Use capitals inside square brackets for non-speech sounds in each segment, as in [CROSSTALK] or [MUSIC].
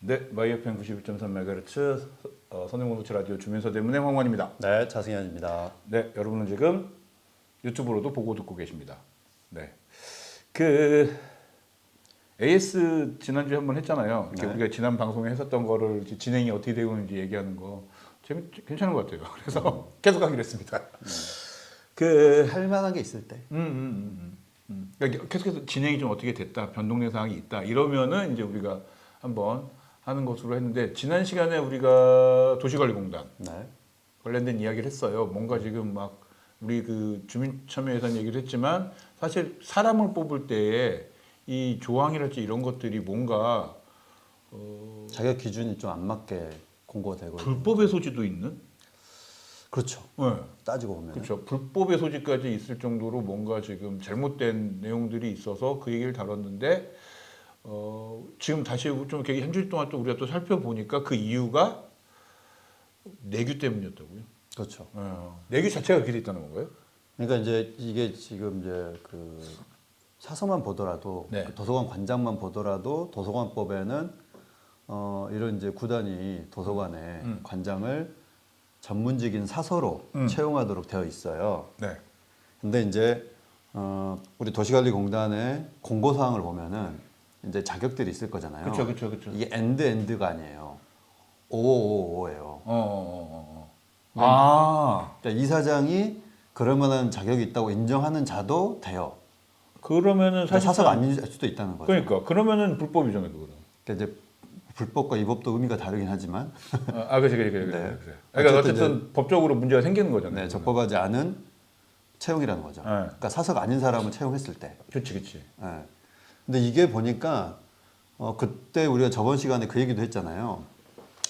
네, 마이FM 91.3MHz 어, 선행공부치 라디오 주민서 대문의 황원입니다. 네, 자승현입니다. 네, 여러분은 지금 유튜브로도 보고 듣고 계십니다. 네, 그 AS 지난주에 한번 했잖아요. 네. 우리가 지난 방송에 했었던 거를 진행이 어떻게 되고 있는지 얘기하는 거 재밌 괜찮은 것 같아요. [LAUGHS] 그래서 계속 하기로 했습니다. 그할 만한 게 있을 때. 음, 음, 음, 음, 음. 그러니까 계속해서 진행이 좀 어떻게 됐다, 변동된 사항이 있다 이러면은 이제 우리가 한번 하는 것으로 했는데 지난 시간에 우리가 도시관리공단 네. 관련된 이야기를 했어요. 뭔가 지금 막 우리 그 주민참여에서는 얘기를 했지만 사실 사람을 뽑을 때에 이 조항이랄지 이런 것들이 뭔가 어, 자격 기준이 좀 안 맞게 공고가 되고. 불법의 소지도 있는, 그렇죠. 네. 따지고 보면. 그렇죠. 불법의 소지까지 있을 정도로 뭔가 지금 잘못된 내용들이 있어서 그 얘기를 다뤘는데 어, 지금 다시 좀 이렇게 한주 동안 또 우리가 또 살펴보니까 그 이유가 내규 때문이었다고요. 그렇죠. 어, 내규 자체가 그렇게 돼 있다는 건가요? 그러니까 이제 이게 지금 이제 그 사서만 보더라도 네. 그 도서관 관장만 보더라도 도서관법에는 어 이런 이제 구단이 도서관에 음. 관장을 전문직인 사서로 음. 채용하도록 되어 있어요. 네. 근데 이제 어 우리 도시관리공단의 공고 사항을 보면은 이제 자격들이 있을 거잖아요. 그렇죠, 그렇죠, 그렇죠. 이게 엔드 엔드가 아니에요. 5555예요. 어, 어, 어, 어. 아, 그러니까 이 사장이 그럴 만한 자격이 있다고 인정하는 자도 돼요. 그러면은 그러니까 사실 사서가 아닐 수도 있다는 거죠. 그러니까 그러면은 불법이잖아요, 그거는. 그러니까 이제 불법과 위법도 의미가 다르긴 하지만 아, 아 그렇지, 그렇지, 그렇지. 네. 그렇지. 그러니까 어쨌든 어쨌든 법적으로 문제가 생기는 거잖아요. 네. 적법하지 않은 채용이라는 거죠. 네. 그러니까 사서가 아닌 사람을 채용했을 때. 그렇지, 그렇지. 예. 근데 이게 보니까 어, 그때 우리가 저번 시간에 그 얘기도 했잖아요.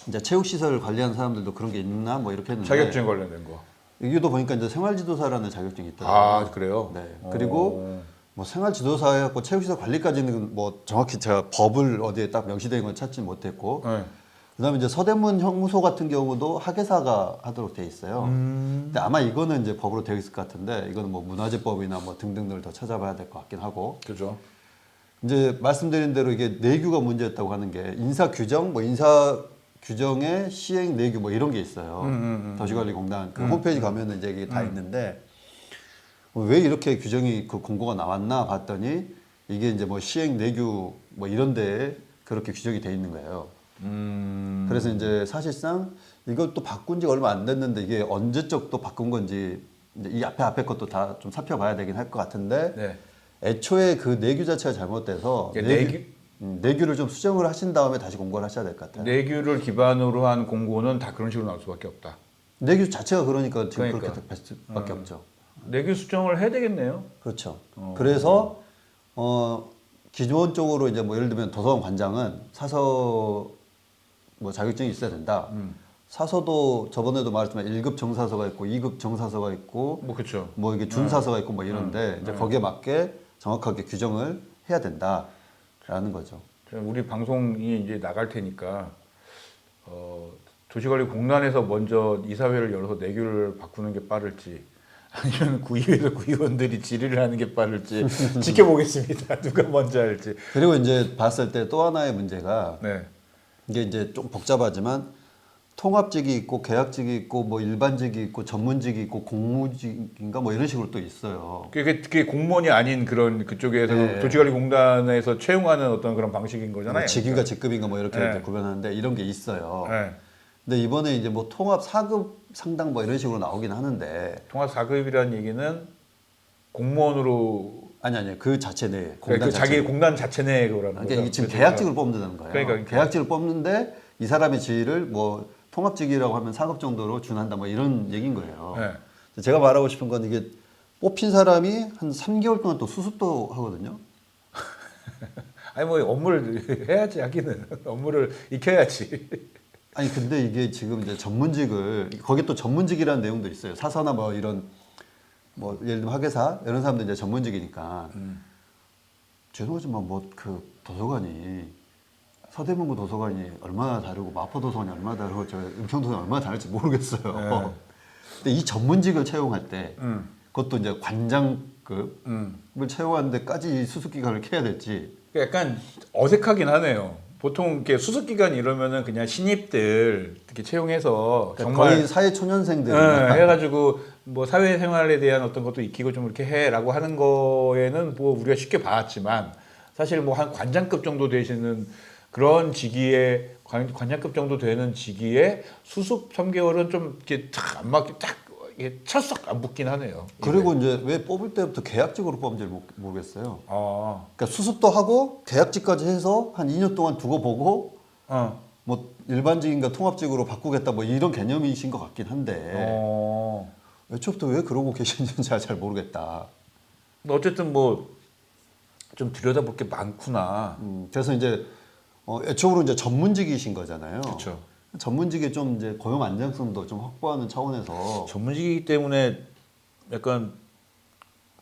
이제 체육시설을 관리하는 사람들도 그런 게 있나 뭐 이렇게 했는데 자격증 관련된 거. 여기도 보니까 이제 생활지도사라는 자격증이 있더라고요. 아, 그래요? 네. 어. 그리고 뭐 생활지도사 해갖고 체육시설 관리까지는 뭐 정확히 제가 법을 어디에 딱 명시된 건 찾지 못했고 네. 그다음에 이제 서대문 형무소 같은 경우도 학예사가 하도록 돼 있어요. 음. 근데 아마 이거는 이제 법으로 되어 있을 것 같은데 이거는 뭐 문화재법이나 뭐 등등을 더 찾아봐야 될 것 같긴 하고 그죠. 이제 말씀드린 대로 이게 내규가 문제였다고 하는 게 인사 규정 뭐 인사 규정의 시행 내규 뭐 이런 게 있어요. 음, 음, 음. 도시관리공단 그 홈페이지 가면은 이제 이게 다 있는데 어, 왜 이렇게 규정이 그 공고가 나왔나 봤더니 이게 이제 뭐 시행 내규 뭐 이런 데에 그렇게 규정이 돼 있는 거예요. 음. 그래서 이제 사실상 이걸 또 바꾼 지가 얼마 안 됐는데 이게 언제적 또 바꾼 건지 이제 이 앞에 앞에 것도 다 좀 살펴봐야 되긴 할 것 같은데 네. 애초에 그 내규 자체가 잘못돼서 내규, 음, 내규를 좀 수정을 하신 다음에 다시 공고를 하셔야 될 것 같아요. 내규를 기반으로 한 공고는 다 그런 식으로 나올 수밖에 없다. 내규 자체가 그러니까 지금 그러니까. 그렇게 될 수밖에 없죠. 내규 수정을 해야 되겠네요. 그렇죠. 어. 그래서 어 기본적으로 이제 뭐 예를 들면 도서관 관장은 사서 뭐 자격증이 있어야 된다. 음. 사서도 저번에도 말했지만 1급 정사서가 있고 2급 정사서가 있고 뭐 그렇죠. 뭐 이게 준사서가 있고 뭐 이런데 이제 거기에 맞게 정확하게 규정을 해야 된다라는 거죠. 우리 방송이 이제 나갈 테니까 어, 도시관리공단에서 먼저 이사회를 열어서 내규를 바꾸는 게 빠를지 아니면 구의회에서 구의원들이 질의를 하는 게 빠를지 [LAUGHS] 지켜보겠습니다. [LAUGHS] 누가 먼저 할지. 그리고 이제 봤을 때 또 하나의 문제가 네. 이게 이제 좀 복잡하지만 통합직이 있고 계약직이 있고 뭐 일반직이 있고 전문직이 있고 공무직인가 뭐 이런 식으로 또 있어요. 그게, 그게 공무원이 아닌 그런 그쪽에서 네. 도시관리공단에서 채용하는 어떤 그런 방식인 거잖아요. 뭐 직인가 직급인가 뭐 이렇게 네. 구별하는데 이런 게 있어요. 네. 근데 이번에 이제 뭐 통합 4급 상당 뭐 이런 식으로 나오긴 하는데 통합 4급이라는 얘기는 공무원으로 아니 아니 그 자체 내 그러니까 공단 그 자기 자체. 공단 자체 그거라는 그러니까 거죠. 이게 지금 계약직을 뽑는다는 거예요. 그러니까, 그러니까. 계약직을 뽑는데 이 사람의 지위를 뭐 통합직이라고 하면 4급 정도로 준한다 뭐 이런 얘기인 거예요. 네. 제가 말하고 싶은 건 이게 뽑힌 사람이 한 3개월 동안 또 수습도 하거든요. [LAUGHS] 아니 뭐 업무를 해야지 하기는 [LAUGHS] 업무를 익혀야지. [LAUGHS] 아니 근데 이게 지금 이제 전문직을 거기 또 전문직이라는 내용도 있어요. 사서나 뭐 이런 뭐 예를 들면 학예사 이런 사람들 이제 전문직이니까 음. 죄송하지만 뭐 그 도서관이 서대문구 도서관이 얼마나 다르고 마포 도서관이 얼마나 다르고 저 은평 도서관이 얼마나 다를지 모르겠어요. 네. 근데 이 전문직을 채용할 때 음. 그것도 이제 관장급을 음. 채용하는 데까지 이 수습 기간을 캐야 될지 약간 어색하긴 하네요. 보통 이렇게 수습 기간 이러면은 그냥 신입들 이렇게 채용해서 그러니까 정말 거의 사회 초년생들 예, 해가지고 뭐 사회생활에 대한 어떤 것도 익히고 좀 이렇게 해라고 하는 거에는 뭐 우리가 쉽게 봐왔지만 사실 뭐 한 관장급 정도 되시는 그런 직위에 관, 관장급 정도 되는 직위에 수습 3개월은 좀 이렇게 탁안 맞게 딱 이게 찰싹 안 붙긴 하네요. 그리고 이제 왜 뽑을 때부터 계약직으로 뽑은지 모- 모르겠어요. 아, 그러니까 수습도 하고 계약직까지 해서 한 2년 동안 두고 보고 어, 뭐 일반직인가 통합직으로 바꾸겠다 뭐 이런 개념이신 것 같긴 한데 어. 애초부터 왜 그러고 계시는지 [LAUGHS] 잘, 잘 모르겠다. 어쨌든 뭐 좀 들여다볼 게 많구나. 음, 그래서 이제 어, 애초로 이제 전문직이신 거잖아요. 그렇죠. 전문직의 좀 이제 고용 안정성도 좀 확보하는 차원에서 전문직이기 때문에 약간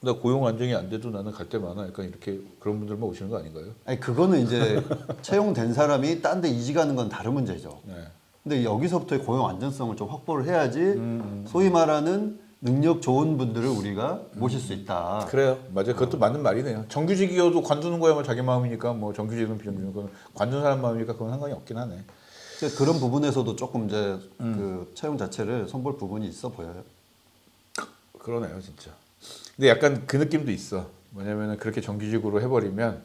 나 고용 안정이 안 돼도 나는 갈데 많아. 약간 이렇게 그런 분들만 오시는 거 아닌가요? 아니 그거는 이제 채용된 사람이 딴 데 이직하는 건 다른 문제죠. 네. 근데 여기서부터의 고용 안정성을 좀 확보를 해야지 음, 소위 말하는 능력 좋은 분들을 우리가 모실 수 있다. 그래요. 맞아요. 그것도 맞는 말이네요. 정규직이어도 관두는 거야 뭐 자기 마음이니까 뭐 정규직은 비정규직은 그건 관두는 사람 마음이니까 그건 상관이 없긴 하네. 그런 부분에서도 조금 이제 음. 그 채용 자체를 선볼 부분이 있어 보여요. 그러네요, 진짜. 근데 약간 그 느낌도 있어. 뭐냐면은 그렇게 정규직으로 해버리면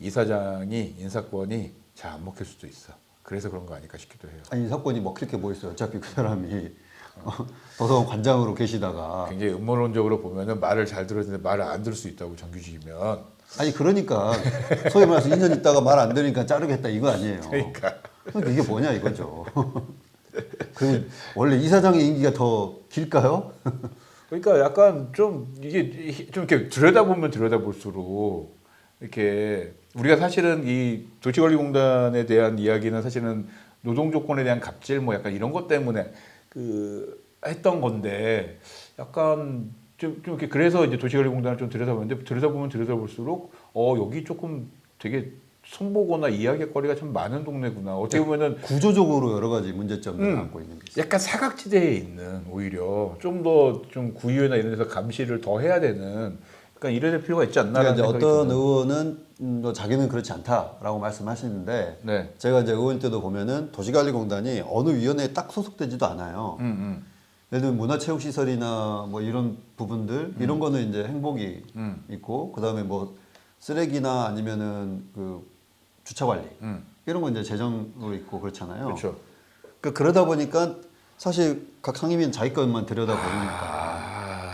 이사장이 인사권이 잘 안 먹힐 수도 있어. 그래서 그런 거 아닐까 싶기도 해요. 아니 이 사건이 먹힐 게 뭐 있어요. 어차피 그 사람이 어, 도서관 관장으로 계시다가 굉장히 음모론적으로 보면은 말을 잘 들었는데 말을 안 들을 수 있다고 정규직이면 아니 그러니까 소위 말해서 2년 있다가 말 안 들으니까 자르겠다 이거 아니에요. 그러니까 그러니까 이게 뭐냐 이거죠. 그리고 원래 이사장의 임기가 더 길까요? 그러니까 약간 좀 이게 좀 이렇게 들여다보면 들여다볼수록 이렇게 우리가 사실은 이 도시관리공단에 대한 이야기는 사실은 노동 조건에 대한 갑질 뭐 약간 이런 것 때문에 그 했던 건데 약간 좀, 좀 이렇게 그래서 이제 도시관리공단을 좀 들여다보는데 들여다보면 들여다볼수록 어 여기 조금 되게 손보거나 이야기거리가 참 많은 동네구나 어떻게 보면은 구조적으로 여러 가지 문제점들을 음. 안고 있는 게 있어요. 약간 사각지대에 있는 오히려 좀 더 좀 구의회나 이런 데서 감시를 더 해야 되는 약간 이래야 될 필요가 있지 그러니까 않나라는 생각이 어떤 드네요. 의원은 음, 뭐 자기는 그렇지 않다라고 말씀하시는데 네. 제가 이제 의원 때도 보면은 도시관리공단이 어느 위원회에 딱 소속되지도 않아요. 음, 음, 예를 들면 문화체육시설이나 뭐 이런 부분들 이런 거는 이제 행복이 음. 있고 그 다음에 뭐 쓰레기나 아니면은 그 주차 관리 음. 이런 건 이제 재정으로 있고 그렇잖아요. 그렇죠. 그 그러다 보니까 사실 각 상임위는 자기 것만 들여다 보니까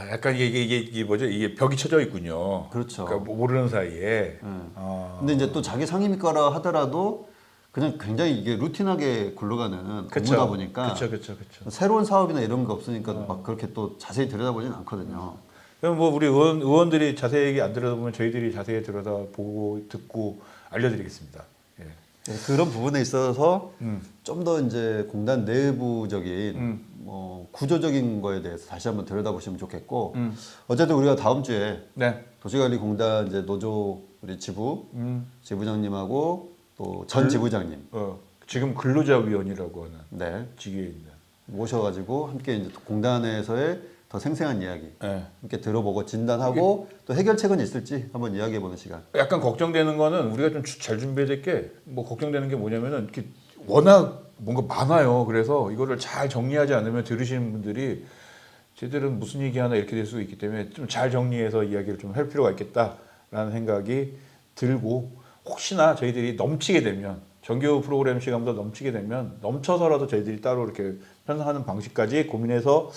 아, 약간 이게, 이게 이게 뭐죠? 이게 벽이 쳐져 있군요. 그렇죠. 그러니까 뭐 모르는 사이에. 음. 아. 근데 이제 또 자기 상임위 거라 하더라도 그냥 굉장히 이게 루틴하게 굴러가는 그쵸. 업무다 보니까 그렇죠, 그렇죠, 그렇죠. 새로운 사업이나 이런 거 없으니까 어. 막 그렇게 또 자세히 들여다보진 않거든요. 그럼 뭐 우리 의원, 의원들이 자세히 안 들여다보면 저희들이 자세히 들여다보고 듣고 알려드리겠습니다. 예. 네, 그런 부분에 있어서 음. 좀 더 이제 공단 내부적인 음. 뭐 구조적인 거에 대해서 다시 한번 들여다보시면 좋겠고 음. 어쨌든 우리가 다음 주에 네. 도시관리공단 이제 노조 우리 지부 음. 지부장님하고 또전 지부장님 어, 지금 근로자위원이라고 하는 네 직위에 있는. 모셔가지고 함께 이제 공단에서의 더 생생한 이야기 예. 함께 들어보고 진단하고 또 해결책은 있을지 한번 이야기해보는 시간. 약간 걱정되는 거는 우리가 좀 잘 준비해야 될 게 뭐 걱정되는 게 뭐냐면은 이렇게 워낙 뭔가 많아요. 그래서 이거를 잘 정리하지 않으면 들으시는 분들이 쟤들은 무슨 얘기 하나 이렇게 될 수 있기 때문에 좀 잘 정리해서 이야기를 좀 할 필요가 있겠다라는 생각이 들고 혹시나 저희들이 넘치게 되면 정규 프로그램 시간보다 넘치게 되면 넘쳐서라도 저희들이 따로 이렇게 편성하는 방식까지 고민해서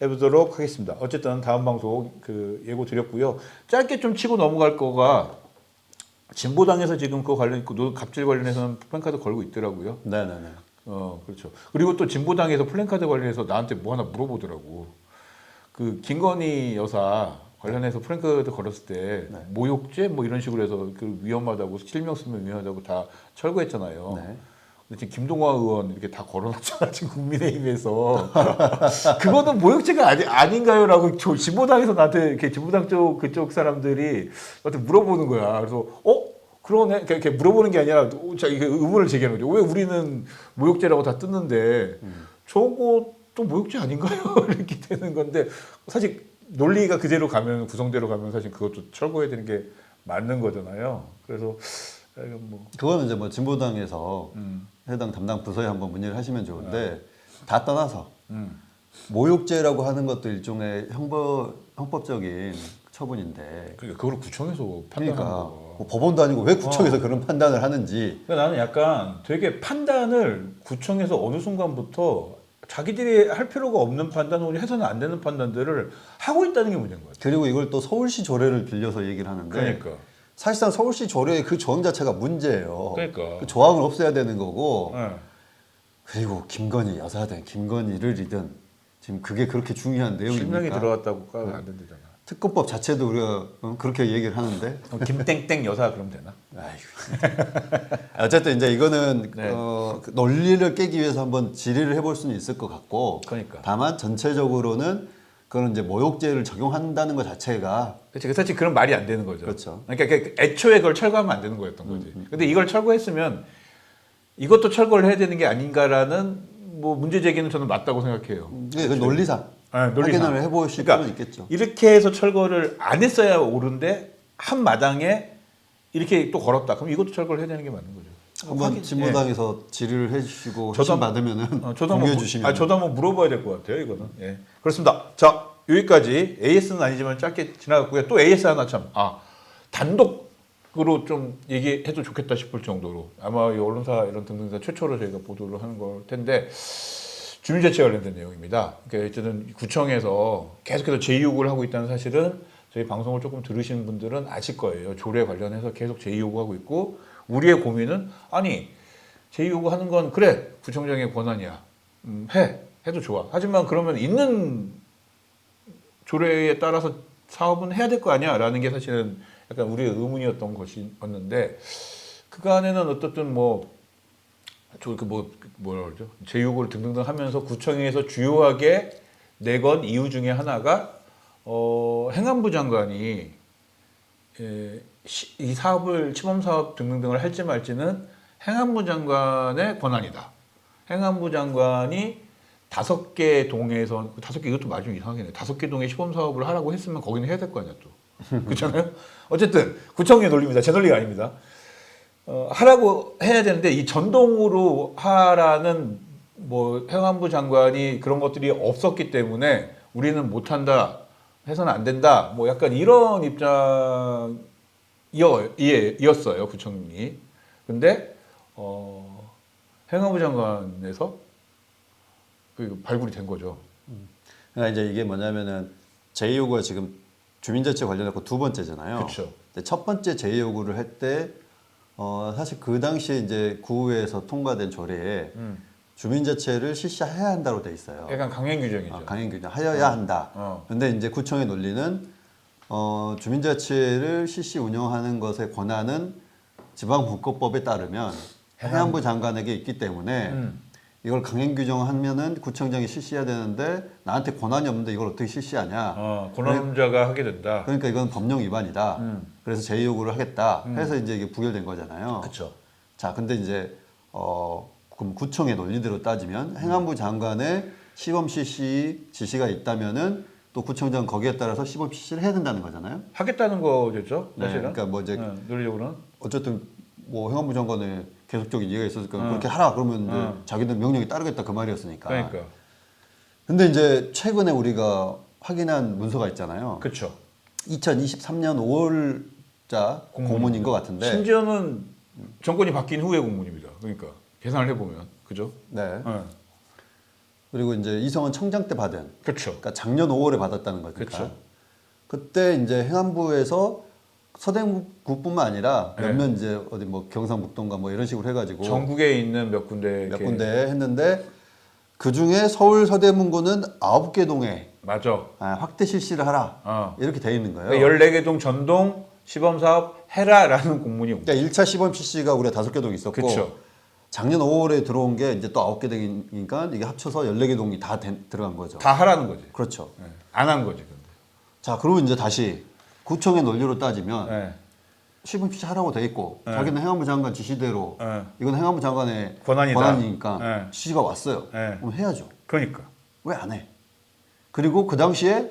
해보도록 하겠습니다. 어쨌든 다음 방송 그 예고 드렸고요. 짧게 좀 치고 넘어갈 거가 진보당에서 지금 그 관련 그 갑질 관련해서는 플랜카드 걸고 있더라고요. 네네네. 어 그렇죠. 그리고 또 진보당에서 플랜카드 관련해서 나한테 뭐 하나 물어보더라고. 그 김건희 여사 관련해서 플랜카드 걸었을 때 네. 모욕죄 뭐 이런 식으로 해서 그 위험하다고 실명 쓰면 위험하다고 다 철거했잖아요. 네. 근데 지금 김동화 의원 이렇게 다 걸어놨잖아 지금 국민의힘에서 [LAUGHS] 그거는 모욕죄가 아니, 아닌가요라고 저 진보당에서 나한테 이렇게 진보당 쪽 그쪽 사람들이 나한테 물어보는 거야 그래서 어 그러네 이렇게- 이렇게 물어보는 게 아니라 어, 자 이게 의문을 제기하는 거죠. 왜 우리는 모욕죄라고 다 뜯는데 저것도 모욕죄 아닌가요? [LAUGHS] 이렇게 되는 건데 사실 논리가 그대로 가면 구성대로 가면 사실 그것도 철거해야 되는 게 맞는 거잖아요. 그래서 이건 뭐. 그거는 이제 뭐 진보당에서 음. 해당 담당 부서에 한번 문의를 하시면 좋은데 다 떠나서 음. 모욕죄라고 하는 것도 일종의 형법 형법적인 처분인데 그러니까 그걸 구청에서 판단하는 그러니까 거. 뭐 법원도 아니고 왜 구청에서 어. 그런 판단을 하는지 그러니까 나는 약간 되게 판단을 구청에서 어느 순간부터 자기들이 할 필요가 없는 판단 혹은 해서는 안 되는 판단들을 하고 있다는 게 문제인 것 같아요. 그리고 이걸 또 서울시 조례를 빌려서 얘기를 하는데 그러니까. 사실상 서울시 조례의 그 조항 자체가 문제예요. 그러니까. 그 조항을 없애야 되는 거고 네. 그리고 김건희 여사든 김건희를 이든 지금 그게 그렇게 중요한 실명이 내용입니까? 들어갔다고 까면 안 된다잖아. 특검법 자체도 우리가 어, 그렇게 얘기를 하는데 그럼 김땡땡 여사 그럼 되나? 아이고. [LAUGHS] 어쨌든 이제 이거는 네. 어, 그 논리를 깨기 위해서 한번 질의를 해볼 수는 있을 것 같고 그러니까. 다만 전체적으로는 그런 이제 모욕죄를 적용한다는 것 자체가 그렇지. 그 사실 그런 말이 안 되는 거죠. 그렇죠. 그러니까 그 애초에 그걸 철거하면 안 되는 거였던 거지. 근데 이걸 철거했으면 이것도 철거를 해야 되는 게 아닌가라는 뭐 문제 제기는 저는 맞다고 생각해요. 이게 그 논리상 네, 논리상. 확인을 해보실 그러니까 필요는 있겠죠. 이렇게 해서 철거를 안 했어야 옳은데 한 마당에 이렇게 또 걸었다. 그럼 이것도 철거를 해야 되는 게 맞는 거죠. 한번 확인- 진보당에서 질의를 해주시고 저도 받으면은 예. 어, 저도 공유해 한번 주시면 아, 저도 한번 물어봐야 될 것 같아요. 이거는. 예. 그렇습니다. 자 여기까지 AS는 아니지만 짧게 지나갔고요. 또 AS 하나 참 아 단독으로 좀 얘기해도 좋겠다 싶을 정도로 아마 이 언론사 이런 등등사 최초로 저희가 보도를 하는 걸 텐데. 주민자치 관련된 내용입니다. 그러니까 어쨌든 구청에서 계속해서 제2요구를 하고 있다는 사실은 저희 방송을 조금 들으시는 분들은 아실 거예요. 조례 관련해서 계속 제2요구하고 있고 우리의 고민은 아니 제2요구하는 건 그래 구청장의 권한이야. 음, 해 해도 좋아. 하지만 그러면 있는 조례에 따라서 사업은 해야 될 거 아니야 라는 게 사실은 약간 우리의 의문이었던 것이었는데 그간에는 어떻든 뭐 저그뭐 뭐라 그러죠 제휴를 등등등 하면서 구청에서 주요하게 내건 이유 중에 하나가 어, 행안부 장관이 에, 시, 이 사업을 시범 사업 등등등을 할지 말지는 행안부 장관의 권한이다. 행안부 장관이 다섯 개 동에서 다섯 개 이것도 말좀 이상하겠네. 다섯 개 동에 시범 사업을 하라고 했으면 거기는 해야 될 거 아니야 또. 그렇잖아요. 어쨌든 구청의 논리입니다. 제 논리가 아닙니다. 어, 하라고 해야 되는데 이 전동으로 하라는 뭐 행안부 장관이 그런 것들이 없었기 때문에 우리는 못한다 해서는 안 된다 뭐 약간 이런 입장이었어요 구청이 근데 어, 행안부 장관에서 그 발굴이 된 거죠 그러니까 이제 이게 뭐냐면은 제2요구가 지금 주민자치 관련해서 두 번째잖아요. 그렇죠. 첫 번째 제2요구를 할 때 어, 사실 그 당시에 이제 구의회에서 통과된 조례에 음. 주민자치를 실시해야 한다고 돼 있어요. 약간 강행 규정이죠 아, 강행 규정 하여야 한다. 어. 근데 이제 구청의 논리는 어, 주민자치를 실시 운영하는 것의 권한은 지방분권법에 따르면 행안부 장관에게 있기 때문에 음. 이걸 강행 규정하면은 구청장이 실시해야 되는데 나한테 권한이 없는데 이걸 어떻게 실시하냐. 어, 권한자가 하게 된다 그러니까 이건 법령 위반이다. 음. 그래서 제 요구를 하겠다. 해서 이제 이게 부결된 거잖아요. 그렇죠 자, 근데 이제 어 그럼 구청의 논리대로 따지면 행안부 장관의 시범 실시 지시가 있다면은 또 구청장 거기에 따라서 시범 실시를 해야 된다는 거잖아요. 하겠다는 거겠죠 네, 사실은 그러니까 뭐 이제 네, 논리적으로는 어쨌든 뭐 행안부 장관의 계속적인 이해가 있었으니까 응. 그렇게 하라 그러면 이제 응. 자기들 명령에 따르겠다 그 말이었으니까. 그러니까 근데 이제 최근에 우리가 확인한 문서가 있잖아요. 그렇죠 2023년 5월자 공문. 공문인 것 같은데. 심지어는 정권이 바뀐 후의 공문입니다. 그러니까 계산을 해보면 그죠? 네. 네. 그리고 이제 이성은 청장 때 받은 그렇죠. 그러니까 작년 5월에 받았다는 거니까. 그쵸. 그때 이제 행안부에서 서대문구뿐만 아니라 네. 몇몇 이제 어디 뭐 경상북도인가 뭐 이런 식으로 해가지고 전국에 있는 몇 군데 몇 이렇게- 군데 했는데 그 중에 서울 서대문구는 아홉 개 동에 맞아. 아, 확대 실시를 하라 어. 이렇게 돼 있는 거예요. 그러니까 14개 동 전동 시범 사업 해라라는 공문이 옵니다. 그러니까 1차 시범 실시가 우리가 다섯 개동 있었고 그쵸. 작년 5월에 들어온 게 이제 또 아홉 개 동이니까 이게 합쳐서 14개 동이 다 된- 들어간 거죠. 다 하라는 거지. 그렇죠. 안 한 거지. 근데. 자, 그러면 이제 다시 구청의 논리로 따지면 네. 시범 실시 하라고 돼 있고 네. 자기는 행안부 장관 지시대로 네. 이건 행안부 장관의 권한이다. 권한이니까 네. 지시가 왔어요. 네. 그럼 해야죠. 그러니까. 왜 안 해? 그리고 그 당시에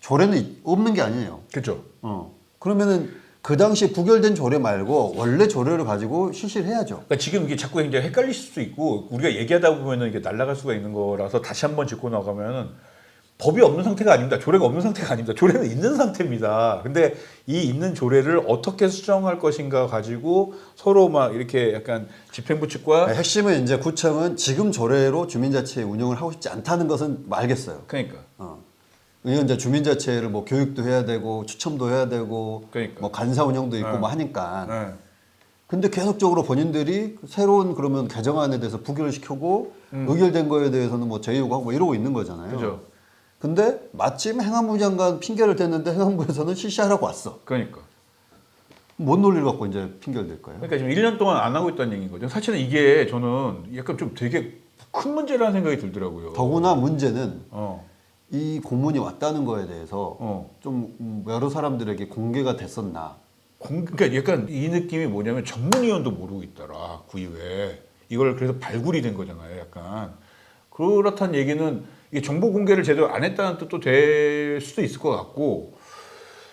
조례는 이- 없는 게 아니에요. 그죠. 어. 그러면은 그 당시 부결된 조례 말고 원래 조례를 가지고 실시를 해야죠. 그러니까 지금 이게 자꾸 이제 헷갈릴 수도 있고 우리가 얘기하다 보면은 이게 날아갈 수가 있는 거라서 다시 한번 짚고 나가면은 법이 없는 상태가 아닙니다. 조례가 없는 상태가 아닙니다. 조례는 있는 상태입니다. 근데 이 있는 조례를 어떻게 수정할 것인가 가지고 서로 막 이렇게 약간 집행부 측과 네, 핵심은 이제 구청은 지금 조례로 주민자치 운영을 하고 싶지 않다는 것은 알겠어요. 그러니까 어. 이건 이제 주민자치를 뭐 교육도 해야 되고 추첨도 해야 되고 그러니까. 뭐 간사 운영도 있고 네. 뭐 하니까 네. 근데 계속적으로 본인들이 새로운 그러면 개정안에 대해서 부결을 시키고 의결된 거에 대해서는 뭐 제의하고 뭐 이러고 있는 거잖아요. 음. 그죠. 근데 마침 행안부 장관 핑계를 댔는데 행안부에서는 실시하라고 왔어. 그러니까. 뭔 논리를 갖고 이제 핑계를 댈 거예요? 그러니까 지금 1년 동안 안 하고 있다는 얘기인 거죠. 사실은 이게 저는 약간 좀 되게 큰 문제라는 생각이 들더라고요. 더구나 문제는 어. 이 공문이 왔다는 거에 대해서 어. 좀 음, 여러 사람들에게 공개가 됐었나. 공, 그러니까 약간 이 느낌이 뭐냐면 전문위원도 모르고 있더라 구의회 이걸 그래서 발굴이 된 거잖아요 약간 그렇다는 얘기는 이게 정보 공개를 제대로 안 했다는 뜻도 될 수도 있을 것 같고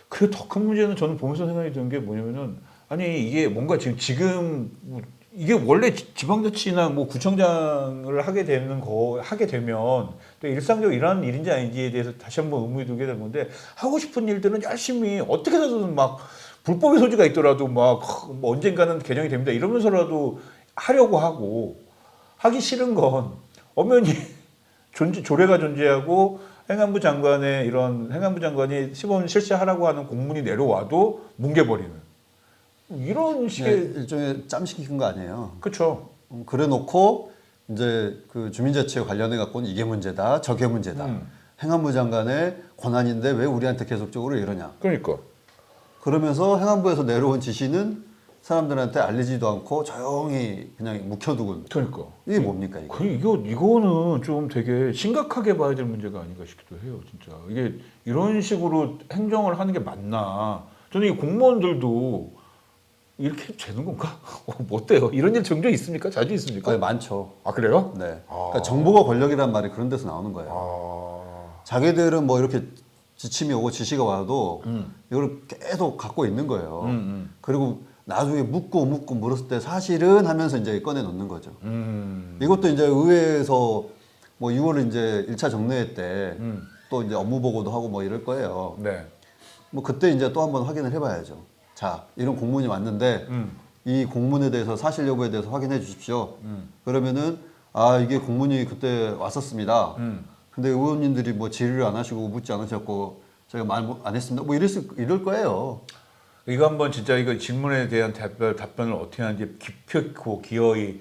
그리고 더 큰 문제는 저는 보면서 생각이 드는 게 뭐냐면은 아니 이게 뭔가 지금 지금 뭐 이게 원래 지- 지방자치나 뭐 구청장을 하게 되는 거 하게 되면 또 일상적으로 일하는 일인지 아닌지에 대해서 다시 한번 의문이 들게 되는 건데 하고 싶은 일들은 열심히 어떻게 해서든 막 불법의 소지가 있더라도 막뭐 언젠가는 개정이 됩니다. 이러면서라도 하려고 하고 하기 싫은 건 엄연히 존재, 조례가 존재하고 행안부 장관의 이런 행안부 장관이 시범 실시하라고 하는 공문이 내려와도 뭉개버리는 이런 네, 식의 일종의 짬시킨 거 아니에요. 그렇죠. 음, 그래 놓고 이제 그 주민자치에 관련해 갖고는 이게 문제다, 저게 문제다. 음. 행안부 장관의 권한인데 왜 우리한테 계속적으로 이러냐. 그러니까 그러면서 행안부에서 내려온 지시는 사람들한테 알리지도 않고 조용히 그냥 묵혀두고 그러니까 이게 뭡니까 이거? 그 이거 이거는 좀 되게 심각하게 봐야 될 문제가 아닌가 싶기도 해요, 진짜. 이게 이런 식으로 행정을 하는 게 맞나? 저는 이 공무원들도 이렇게 되는 건가? [LAUGHS] 어, 뭐 어때요? 이런 일 종종 있습니까? 자주 있습니까? 거의 많죠. 아 그래요? 네. 아. 그러니까 정보가 권력이란 말이 그런 데서 나오는 거예요. 아, 자기들은 뭐 이렇게 지침이 오고 지시가 와도 음. 이걸 계속 갖고 있는 거예요. 음, 음. 그리고 나중에 묻고 묻고 물었을 때 사실은 하면서 이제 꺼내 놓는 거죠. 음, 이것도 이제 의회에서 뭐 6월 이제 1차 정례회 때또 음. 이제 업무 보고도 하고 뭐 이럴 거예요. 네, 뭐 그때 이제 또 한번 확인을 해봐야죠. 자, 이런 공문이 왔는데 음, 이 공문에 대해서 사실 여부에 대해서 확인해 주십시오. 음. 그러면은 아 이게 공문이 그때 왔었습니다. 음. 근데 의원님들이 뭐 질의를 안 하시고 묻지 않으셨고 제가 말 안 했습니다. 뭐 이럴 수 이럴 거예요. 이거 한번 진짜 이거 질문에 대한 답변, 답변을 어떻게 하는지 기필코 기어이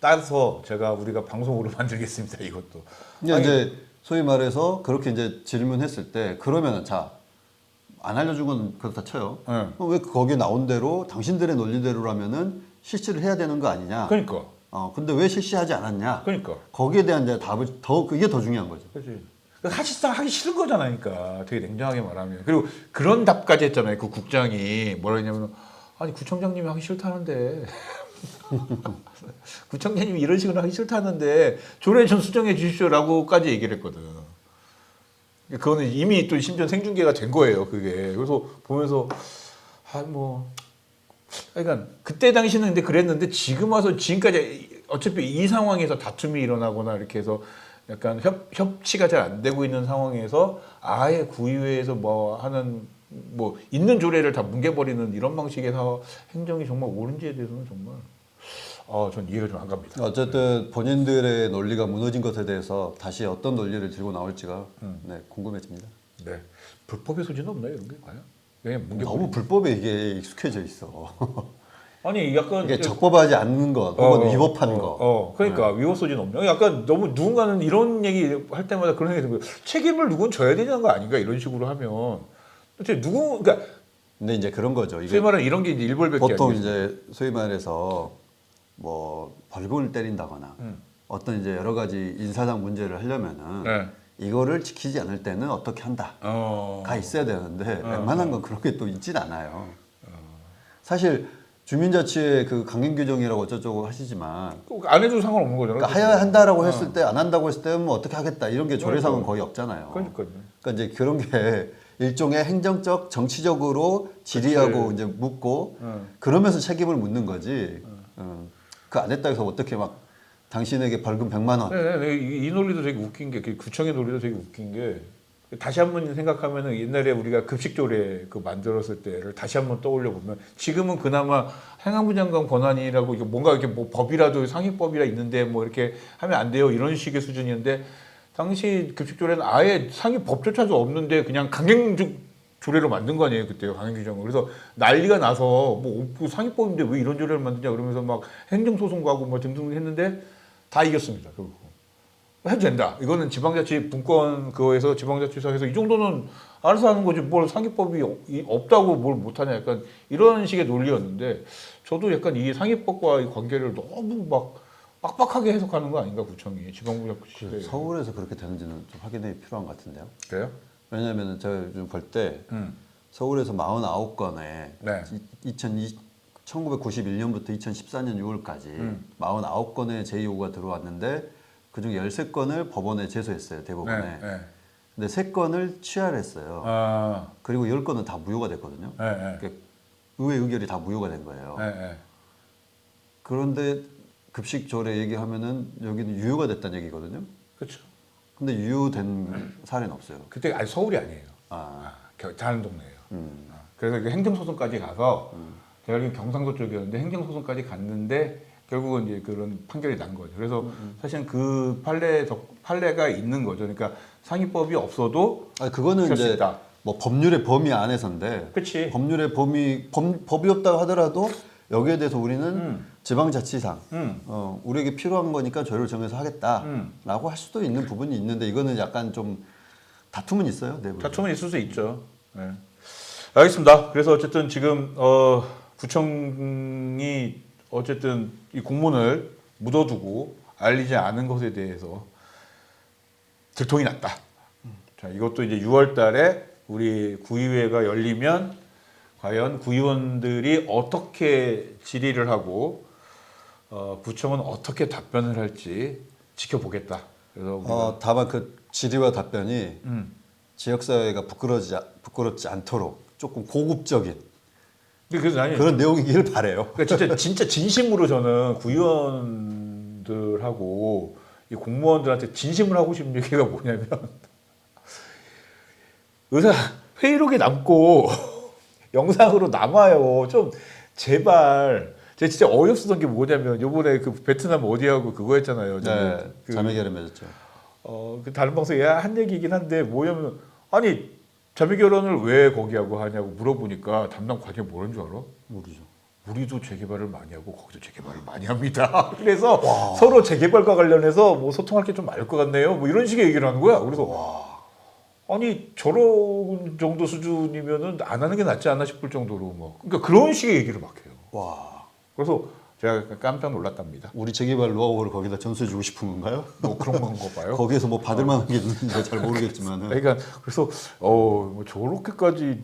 따서 제가 우리가 방송으로 [LAUGHS] 만들겠습니다. 이것도. 아니, 이제 소위 말해서 그렇게 이제 질문했을 때 그러면은 자안 알려준 건 그렇다 쳐요. 네. 왜 거기에 나온 대로 당신들의 논리대로라면은 실시를 해야 되는 거 아니냐? 그러니까, 어 근데 왜 실시하지 않았냐? 그러니까. 거기에 대한 이제 답을 더 그게 더 중요한 거죠. 그렇지. 사실상 하기 싫은 거잖아요, 그러니까 되게 냉정하게 말하면. 그리고 그런 답까지 했잖아요. 그 국장이 뭐라 했냐면 아니 구청장님이 하기 싫다는데 [LAUGHS] 구청장님이 이런 식으로 하기 싫다는데 조례 좀 수정해 주십시오라고까지 얘기를 했거든. 그거는 이미 또 심지어 생중계가 된 거예요, 그게. 그래서 보면서 아뭐 그러니까 그때 당시는 근데 그랬는데 지금 와서 지금까지 어차피 이 상황에서 다툼이 일어나거나 이렇게 해서 약간 협, 협치가 잘 안 되고 있는 상황에서 아예 구의회에서 뭐 하는 뭐 있는 조례를 다 뭉개버리는 이런 방식에서 행정이 정말 옳은지에 대해서는 정말 아전 이해가 좀 안 갑니다. 어쨌든 본인들의 논리가 무너진 것에 대해서 다시 어떤 논리를 들고 나올지가 네, 궁금해집니다. 네 불법의 소지는 없나요 이런 게 과연? 그냥 너무 불법에 이게 익숙해져 있어. [LAUGHS] 아니 약간 이게 저- 적법하지 않는 것 혹은 어, 위법한 어, 거. 어, 그러니까 위법 소지는 없냐. 약간 너무 누군가는 이런 얘기 할 때마다 그런 생각이 들고 책임을 누군 져야 되는 거 아닌가 이런 식으로 하면 도대체 누구 그러니까 근데 이제 그런 거죠. 이게 소위 말하는 이런 게 이제 일벌백계 보통 아니겠어요? 이제 소위 말해서 뭐 벌금을 때린다거나 음. 어떤 이제 여러 가지 인사상 문제를 하려면은 네. 이거를 지키지 않을 때는 어떻게 한다. 어. 가 있어야 되는데 어, 웬만한 건 그런 게 또 있진 않아요. 사실 주민자치의 그 강행 규정이라고 어쩌고저쩌고 하시지만 꼭안 해도 상관없는 거잖아요. 그러니까 해야 한다라고 했을 때 안 한다고 했을 때는 뭐 어떻게 하겠다 이런 게 조례상은 거의 없잖아요. 그러니까요. 그러니까 이제 그런 게 [LAUGHS] 일종의 행정적 정치적으로 질의하고 이제 묻고 응. 그러면서 책임을 묻는 거지. 어. 그안 했다 해서 어떻게 막 당신에게 벌금 100만 원. 네, 네, 네. 이, 이 논리도 되게 웃긴 게, 그 구청의 논리도 되게 웃긴 게, 다시 한 번 생각하면은 옛날에 우리가 급식조례 그 만들었을 때를 다시 한번 떠올려 보면 지금은 그나마 행안부 장관 권한이라고 뭔가 이렇게 뭐 법이라도 상위법이라 있는데 뭐 이렇게 하면 안 돼요. 이런 식의 수준이었는데 당시 급식조례는 아예 상위 법조차도 없는데 그냥 강행적 조례로 만든 거 아니에요 그때 강행 규정을 그래서 난리가 나서 뭐 없고 상위법인데 왜 이런 조례를 만드냐 그러면서 막 행정 소송 가고 뭐 등등 했는데 다 이겼습니다 결국 해도 된다 이거는 지방자치 분권 그거에서 지방자치사에서 이 정도는 알아서 하는 거지 뭘 상위법이 없- 없다고 뭘 못하냐 약간 이런 식의 논리였는데 저도 약간 이 상위법과 이 관계를 너무 막 빡빡하게 해석하는 거 아닌가 구청이 지방자치 그 서울에서 그렇게 되는지는 좀 확인이 필요한 것 같은데요. 그래요? 왜냐하면 제가 요즘 볼때 음. 서울에서 49건에 네. 2002, 1991년부터 2014년 6월까지 음. 49건의 제2호가 들어왔는데 그중 13건을 법원에 제소했어요 대법원에. 네, 네. 근데 3건을 취하를 했어요. 아, 그리고 10건은 다 무효가 됐거든요. 네, 네. 그러니까 의회 의결이 다 무효가 된 거예요. 그런데 급식 조례 얘기하면은 여기는 유효가 됐다는 얘기거든요. 그렇죠. 근데 유효된 사례는 없어요. 그때 아니 서울이 아니에요. 아, 아, 겨- 다른 동네예요. 음. 아, 그래서 행정소송까지 가서 제가 알기로 경상도 쪽이었는데 행정소송까지 갔는데 결국은 이제 그런 판결이 난 거죠. 그래서 사실은 그 판례 덕- 판례가 있는 거죠. 그러니까 상위법이 없어도 아니 그거는 이제 있다. 뭐 법률의 범위 안에서인데 그치. 법률의 범위 법, 법이 없다고 하더라도 여기에 대해서 우리는 음. 지방자치상 음. 어, 우리에게 필요한 거니까 조율을 정해서 하겠다라고 음. 할 수도 있는 부분이 있는데 이거는 약간 좀 다툼은 있어요 내부에. 다툼은 있을 수 있죠. 네. 알겠습니다. 그래서 어쨌든 지금 어, 구청이 어쨌든 이 공문을 묻어두고 알리지 않은 것에 대해서 들통이 났다. 자, 이것도 이제 6월 달에 우리 구의회가 열리면 과연 구의원들이 어떻게 질의를 하고 어, 구청은 어떻게 답변을 할지 지켜보겠다. 그래서 우리가 어, 다만 그 질의와 답변이 음. 지역사회가 부끄러지 부끄럽지 않도록 조금 고급적인 그래서 나는 그런 내용이길 바래요. 그러니까 진짜 진짜 진심으로 저는 구의원들하고 이 공무원들한테 진심을 하고 싶은 얘기가 뭐냐면 의사 회의록에 남고 영상으로 남아요. 좀 제발. 제가 진짜 어이없었던 게 뭐냐면 요번에 그 베트남 어디하고 그거 했잖아요. 네, 그, 자매 결연 맺었죠. 어, 그 다른 방송에 한 얘기긴 한데 뭐냐면 아니 자매 결혼을 왜 거기하고 하냐고 물어보니까 담당 관이 뭐라는 줄 알아? 모르죠. 우리도 재개발을 많이 하고 거기도 재개발을 많이 합니다. [LAUGHS] 그래서 서로 재개발과 관련해서 뭐 소통할 게 좀 많을 것 같네요. 뭐 이런 식의 얘기를 하는 거야. 그래서 아니 저런 정도 수준이면은 안 하는 게 낫지 않나 싶을 정도로 뭐 그러니까 그런 식의 얘기를 막 해요. 와, 그래서 제가 깜짝 놀랐답니다. 우리 재개발 노하우를 거기다 전수해 주고 싶은 건가요? 뭐 그런 건가 봐요. [LAUGHS] 거기에서 뭐 받을 만한 게 있는지 잘 모르겠지만은 [LAUGHS] 그러니까 그래서 어뭐 저렇게까지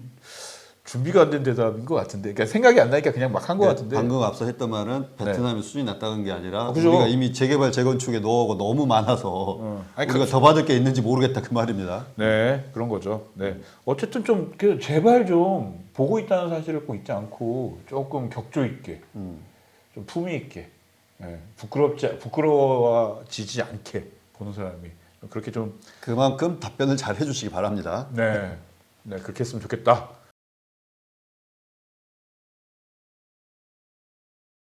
준비가 안 된 대답인 것 같은데, 그러니까 생각이 안 나니까 그냥 막 한 것 같은데. 방금 앞서 했던 말은 베트남이 수준이 낮다는 게 아니라 아, 그죠. 우리가 이미 재개발 재건축에 노하우가 너무 많아서 어. 아니, 우리가 더 받을 게 있는지 모르겠다 그 말입니다. 네, 그런 거죠. 네. 어쨌든 좀, 그 제발 좀 보고 있다는 사실을 꼭 잊지 않고 조금 격조 있게, 음. 좀 품위 있게, 예, 부끄럽지, 부끄러워지지 않게 보는 사람이 그렇게 좀, 그만큼 답변을 잘 해주시기 바랍니다. 네, 네, 그렇게 했으면 좋겠다.